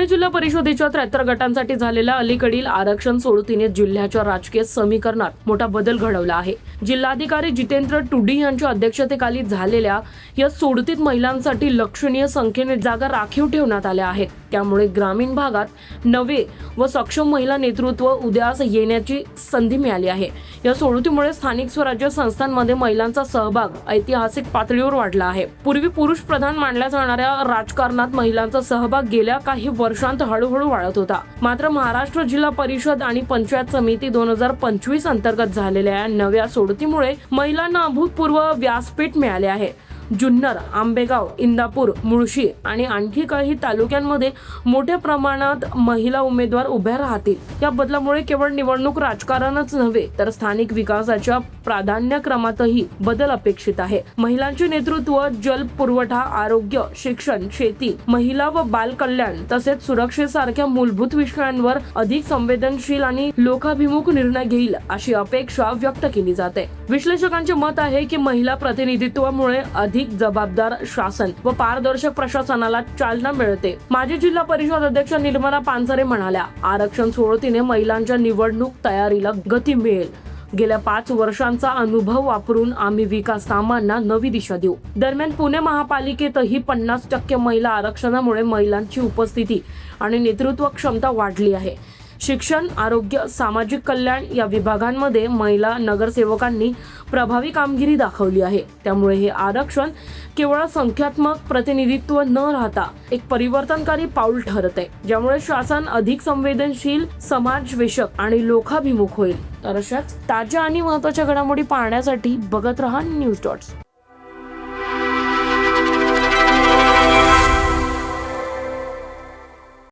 पुणे जिल्हा परिषदेच्या त्र्याहत्तर गटांसाठी झालेल्या अलीकडील आरक्षण सोडतीने जिल्ह्याच्या राजकीय समीकरणात मोठा बदल घडवला आहे. जिल्हाधिकारी जितेंद्र टुडी यांच्या अध्यक्षतेखाली झालेल्या या सोडतीत महिलांसाठी लक्षणीय संख्येने जागा राखीव ठेवण्यात आल्या आहेत. त्यामुळे ग्रामीण भागात नवे व सक्षम महिला नेतृत्व उदयास येण्याची संधी मिळाली आहे. या सोडतीमुळे स्थानिक स्वराज्य संस्थांमध्ये महिलांचा सहभाग ऐतिहासिक पातळीवर वाढला आहे. पूर्वी पुरुष प्रधान मानल्या जाणाऱ्या राजकारणात महिलांचा सहभाग गेल्या काही वर्षांत हळूहळू वाढत होता. मात्र महाराष्ट्र जिल्हा परिषद आणि पंचायत समिती दोन हजार पंचवीस अंतर्गत झालेल्या नव्या सोडतीमुळे महिलांना अभूतपूर्व व्यासपीठ मिळाले आहे. जुन्नर आंबेगाव इंदापूर मुळशी आणि आणखी काही तालुक्यांमध्ये मोठ्या प्रमाणात महिला उमेदवार उभ्या राहतील. या बदलामुळे केवळ निवडणूक राजकारणच नव्हे तर स्थानिक विकासाच्या प्राधान्यक्रमातही बदल अपेक्षित आहे. महिलांचे नेतृत्व जल पुरवठा आरोग्य शिक्षण शेती महिला व बाल कल्याण तसेच सुरक्षेसारख्या मूलभूत विषयांवर अधिक संवेदनशील आणि लोकाभिमुख निर्णय घेईल अशी अपेक्षा व्यक्त केली जाते. विश्लेषकांचे मत आहे की महिला प्रतिनिधित्वामुळे अधिक जबाबदार शासन व पारदर्शक प्रशासनाला चालना मिळते. माजी जिल्हा परिषद अध्यक्ष निर्मला पानसरे म्हणाल्या आरक्षण सोडतीने महिलांच्या निवडणूक तयारीला गती मिळेल. गेल्या पाच वर्षांचा अनुभव वापरून आम्ही विकास कामांना नवी दिशा देऊ. दरम्यान पुणे महापालिकेतही पन्नास टक्के महिला आरक्षणामुळे महिलांची उपस्थिती आणि नेतृत्व क्षमता वाढली आहे. शिक्षण आरोग्य सामाजिक कल्याण या विभागांमध्ये महिला नगरसेवकांनी प्रभावी कामगिरी दाखवली आहे. त्यामुळे हे आरक्षण केवळ संख्यात्मक प्रतिनिधित्व न राहता एक परिवर्तनकारी पाऊल ठरते ज्यामुळे शासन अधिक संवेदनशील समाजवेशक आणि लोकाभिमुख होईल. तर अशाच ताज्या आणि महत्त्वाच्या घडामोडी पाहण्यासाठी बघत रहा न्यूज डॉट्स.